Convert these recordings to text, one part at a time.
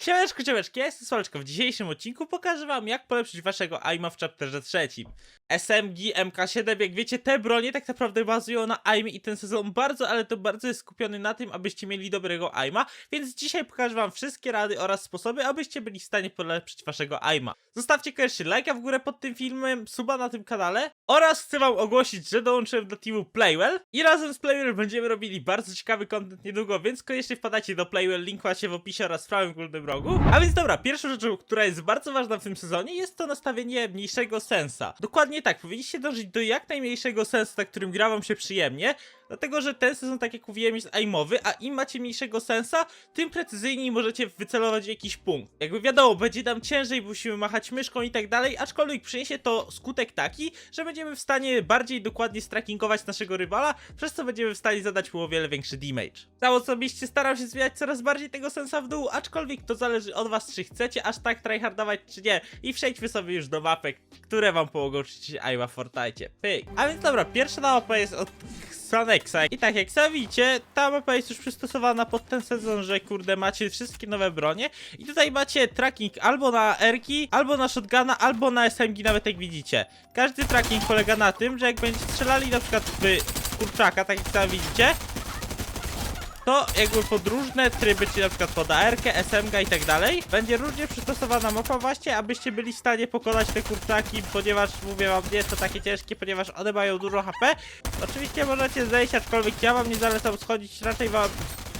Siemaneczko, ciemeczki, ja jestem Słoneczko. W dzisiejszym odcinku pokażę wam, jak polepszyć waszego aima w chapterze trzecim. SMG, MK7, jak wiecie, te bronie tak naprawdę bazują na aimie i ten sezon bardzo, ale to bardzo jest skupiony na tym, abyście mieli dobrego aima, więc dzisiaj pokażę wam wszystkie rady oraz sposoby, abyście byli w stanie polepszyć waszego aima. Zostawcie koniecznie lajka w górę pod tym filmem, suba na tym kanale oraz chcę wam ogłosić, że dołączyłem do teamu Playwell i razem z Playwell będziemy robili bardzo ciekawy content niedługo, więc koniecznie wpadajcie do Playwell, link macie w opisie oraz w prawym górnym A więc dobra, pierwszą rzeczą, która jest bardzo ważna w tym sezonie jest to nastawienie mniejszego sensa. Dokładnie tak, powinniście dążyć do jak najmniejszego sensu, na którym gra wam się przyjemnie, Dlatego, że ten sezon, tak jak mówiłem, jest aimowy, a im macie mniejszego sensa, tym precyzyjniej możecie wycelować jakiś punkt. Jakby wiadomo, będzie nam ciężej, musimy machać myszką i tak dalej, aczkolwiek przyniesie to skutek taki, że będziemy w stanie bardziej dokładnie strackingować naszego rywala, przez co będziemy w stanie zadać mu o wiele większy damage. Za osobiście staram się zmieniać coraz bardziej tego sensa w dół, aczkolwiek to zależy od was, czy chcecie aż tak tryhardować, czy nie. I przejdźmy sobie już do mapek, które wam pomogą czyścić aima w Fortnite. Pyk. A więc dobra, pierwsza mapa jest od I tak jak sami widzicie, ta mapa jest już przystosowana pod ten sezon, że kurde macie wszystkie nowe bronie. I tutaj macie tracking albo na Erki, albo na shotguna, albo na SMG, nawet jak widzicie. Każdy tracking polega na tym, że jak będziecie strzelali na przykład w kurczaka, tak jak sami widzicie, to jakby pod różne tryby, czyli na przykład pod AR, SMG i tak dalej, będzie różnie przystosowana mapa właśnie, abyście byli w stanie pokonać te kurczaki, ponieważ mówię wam, nie jest to takie ciężkie, ponieważ one mają dużo HP. Oczywiście możecie zejść, aczkolwiek ja wam nie zalecam schodzić, raczej wam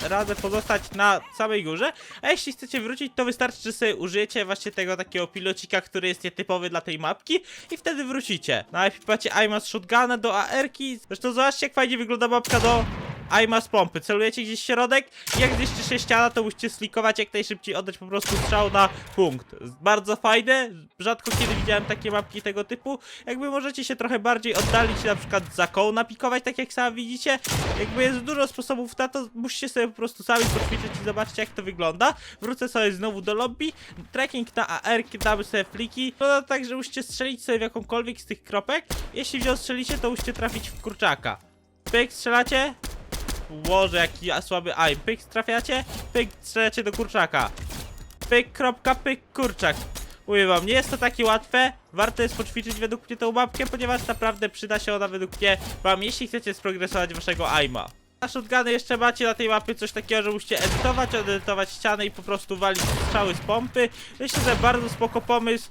radzę pozostać na samej górze, a jeśli chcecie wrócić, to wystarczy, że sobie użyjecie właśnie tego takiego pilocika, który jest nietypowy dla tej mapki i wtedy wrócicie. Najpierw macie aima z shotguna do AR-ki, zresztą zobaczcie jak fajnie wygląda mapka do aima z pompy. Celujecie gdzieś w środek i jak zniszczy się ściana, to musicie slikować jak najszybciej, oddać po prostu strzał na punkt. Bardzo fajne, rzadko kiedy widziałem takie mapki tego typu. Jakby możecie się trochę bardziej oddalić, na przykład za koło napikować, tak jak sami widzicie. Jakby jest dużo sposobów na to, musicie sobie po prostu sami poćwiczyć i zobaczcie jak to wygląda. Wrócę sobie znowu do lobby, tracking na AR, damy sobie fliki. No tak, że musicie strzelić sobie w jakąkolwiek z tych kropek. Jeśli wziął strzelicie, to musicie trafić w kurczaka. Pyk, strzelacie, Łoże, jaki słaby aim. Pyk, trafiacie, pyk, strzelacie do kurczaka. Pyk, kropka, pyk, kurczak. Mówię wam, nie jest to takie łatwe. Warto jest poćwiczyć według mnie tą mapkę, ponieważ naprawdę przyda się ona według mnie wam, jeśli chcecie sprogresować waszego aima. Na shotguny jeszcze macie na tej mapie coś takiego, że musicie edytować, edytować ściany i po prostu walić strzały z pompy. Myślę, że bardzo spoko pomysł.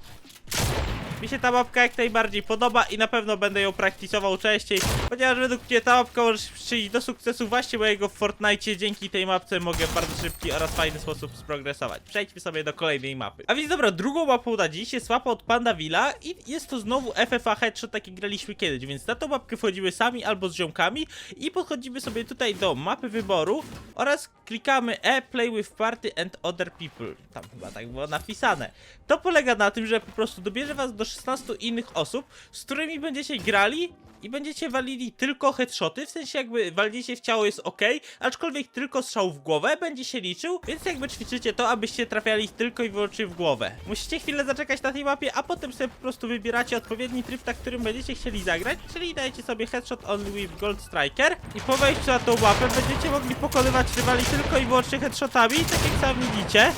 Mi się ta mapka jak najbardziej podoba i na pewno będę ją praktykował częściej, ponieważ według mnie ta mapka może przyjść do sukcesu właśnie mojego w Fortnite. Dzięki tej mapce mogę w bardzo szybki oraz fajny sposób sprogresować. Przejdźmy sobie do kolejnej mapy. A więc dobra, drugą mapą na dziś jest mapa od Panda Villa i jest to znowu FFA Headshot, tak jak graliśmy kiedyś, więc na tą mapkę wchodzimy sami albo z ziomkami i podchodzimy sobie tutaj do mapy wyboru oraz klikamy E, Play with Party and Other People. Tam chyba tak było napisane. To polega na tym, że po prostu dobierze was do 16 innych osób, z którymi będziecie grali i będziecie walili tylko headshoty, w sensie jakby walniecie w ciało jest ok, aczkolwiek tylko strzał w głowę będzie się liczył, więc jakby ćwiczycie to, abyście trafiali tylko i wyłącznie w głowę. Musicie chwilę zaczekać na tej mapie, a potem sobie po prostu wybieracie odpowiedni tryb, na którym będziecie chcieli zagrać, czyli dajecie sobie headshot only with gold striker i po wejściu na tą mapę będziecie mogli pokonywać rywali tylko i wyłącznie headshotami, tak jak sami widzicie.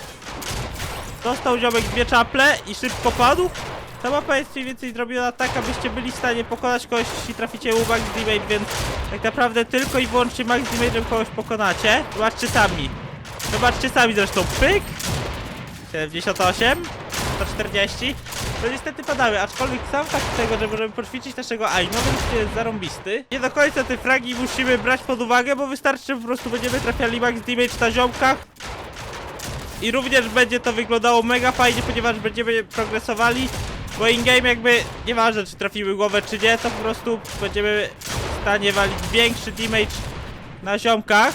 Dostał ziomek dwie czaple i szybko padł. Ta mapa jest mniej więcej zrobiona tak, abyście byli w stanie pokonać kogoś, jeśli traficie u max damage, więc tak naprawdę tylko i wyłącznie max damage'em kogoś pokonacie. Zobaczcie sami. Zobaczcie sami zresztą. Pyk! 78 140 To niestety padały, aczkolwiek sam fakt tego, że możemy poćwiczyć naszego aima, więc jest zarąbisty. Nie do końca te fragi musimy brać pod uwagę, bo wystarczy, że po prostu będziemy trafiali max damage na ziomkach, i również będzie to wyglądało mega fajnie, ponieważ będziemy progresowali, bo in-game jakby, nieważne czy trafimy głowę czy nie, to po prostu będziemy w stanie walić większy damage na ziomkach.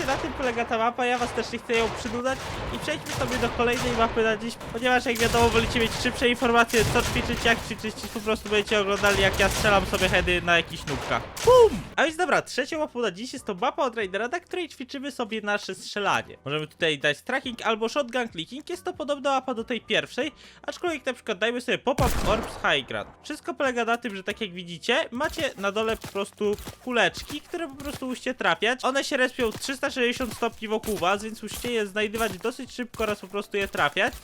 Skrócie na tym polega ta mapa, ja was też nie chcę ją przynudzać i przejdźmy sobie do kolejnej mapy na dziś, ponieważ jak wiadomo wolicie mieć szybsze informacje co ćwiczyć, jak ćwiczyć po prostu będziecie oglądali jak ja strzelam sobie heady na jakichś nubkach. Bum! A więc dobra, trzecią mapą na dziś jest to mapa od Raidera, na której ćwiczymy sobie nasze strzelanie. Możemy tutaj dać tracking albo shotgun clicking, jest to podobna mapa do tej pierwszej, aczkolwiek na przykład dajmy sobie pop-up orbs high ground. Wszystko polega na tym, że tak jak widzicie, macie na dole po prostu kuleczki, które po prostu musicie trafiać. One się respią 360 360 stopni wokół was, więc musicie je znajdywać dosyć szybko oraz po prostu je trafiać.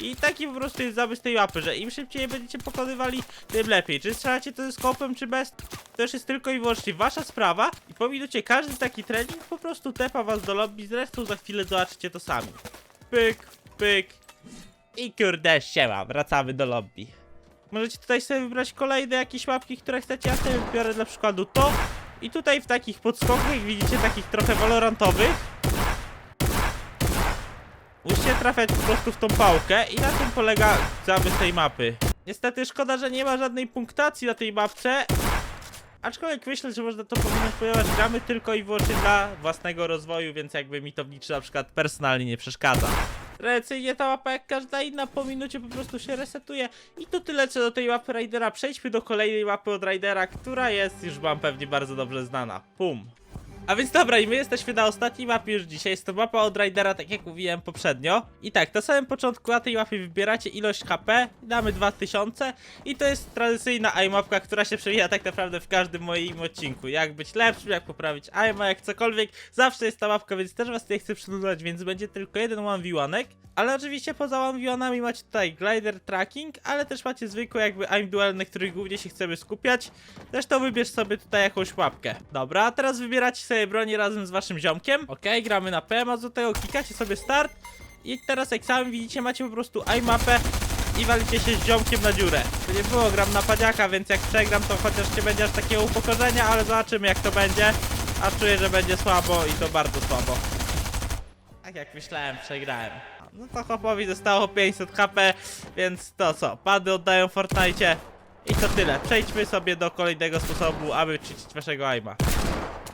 I taki po prostu jest zamysł tej mapy, że im szybciej je będziecie pokonywali, tym lepiej. Czy strzelacie to ze skopem, czy bez, to już jest tylko i wyłącznie wasza sprawa. I po minucie każdy taki trening po prostu tepa was do lobby, zresztą za chwilę zobaczycie to sami. Pyk, pyk i kurde siema, wracamy do lobby. Możecie tutaj sobie wybrać kolejne jakieś mapki, które chcecie. Ja sobie wybiorę dla przykładu to. I tutaj w takich podskokach, widzicie, takich trochę walorantowych. Musicie trafiać po prostu w tą pałkę i na tym polega zamysł tej mapy. Niestety szkoda, że nie ma żadnej punktacji na tej mapce. Aczkolwiek myślę, że można to pominąć, ponieważ gramy tylko i wyłącznie dla własnego rozwoju, więc jakby mi to w niczym na przykład personalnie nie przeszkadza. Tradycyjnie ta mapa jak każda inna po minucie po prostu się resetuje i to tyle co do tej mapy Raidera. Przejdźmy do kolejnej mapy od Raidera, która jest już wam pewnie bardzo dobrze znana. Pum. A więc dobra, i my jesteśmy na ostatniej mapie już dzisiaj. Jest to mapa od Raidera, tak jak mówiłem poprzednio. I tak, na samym początku na tej mapie wybieracie ilość HP, damy 2000 i to jest tradycyjna iMapka, która się przewija tak naprawdę w każdym moim odcinku. Jak być lepszym, jak poprawić iMa, jak cokolwiek. Zawsze jest ta mapka, więc też was nie chcę przynudzać, więc będzie tylko jeden 1v1. Ale oczywiście poza 1v1 macie tutaj glider tracking, ale też macie zwykłe jakby aim duel, na których głównie się chcemy skupiać. Zresztą wybierz sobie tutaj jakąś łapkę. Dobra, a teraz wybieracie sobie broni razem z waszym ziomkiem. Okej, gramy na PM, a do tego klikacie sobie start. I teraz jak sami widzicie, macie po prostu iMapę i walicie się z ziomkiem na dziurę. To nie było, gram na padziaka, więc jak przegram, to chociaż nie będzie aż takiego upokorzenia, ale zobaczymy jak to będzie. A czuję, że będzie słabo i to bardzo słabo. Tak jak myślałem, przegrałem. No to chłopowi zostało 500 HP, więc to co, pady oddają Fortnite. I to tyle. Przejdźmy sobie do kolejnego sposobu, aby czyścić waszego aima.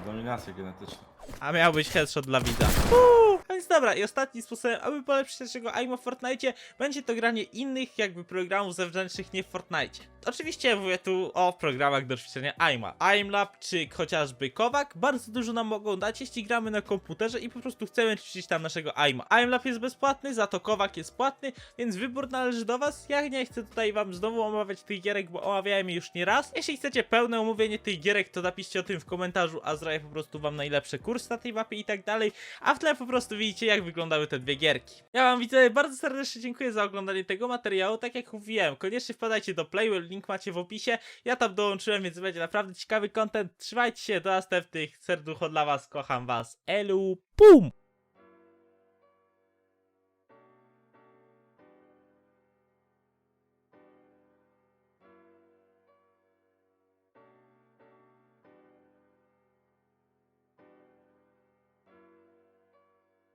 Dominacja genetyczna. A miał być headshot dla widza. Uuu, a więc dobra, i ostatni sposobem, aby polepszyć naszego aima w Fortnite, będzie to granie innych jakby programów zewnętrznych nie w Fortnite. Oczywiście mówię tu o programach do ćwiczenia aima. AimLab czy chociażby Kowak bardzo dużo nam mogą dać, jeśli gramy na komputerze i po prostu chcemy ćwiczyć tam naszego aima. AimLab jest bezpłatny, za to Kowak jest płatny, więc wybór należy do was. Ja nie chcę tutaj wam znowu omawiać tych gierek, bo omawiałem je już nie raz. Jeśli chcecie pełne omówienie tych gierek, to napiszcie o tym w komentarzu, a zrobię po prostu wam najlepszy kurs na tej mapie i tak dalej. A w tle po prostu widzicie, jak wyglądały te dwie gierki. Ja wam widzę bardzo serdecznie dziękuję za oglądanie tego materiału. Tak jak mówiłem, koniecznie wpadajcie do Playwell, link macie w opisie. Ja tam dołączyłem, więc będzie naprawdę ciekawy content. Trzymajcie się, do następnych. Serducho dla was, kocham was. Elu, pum!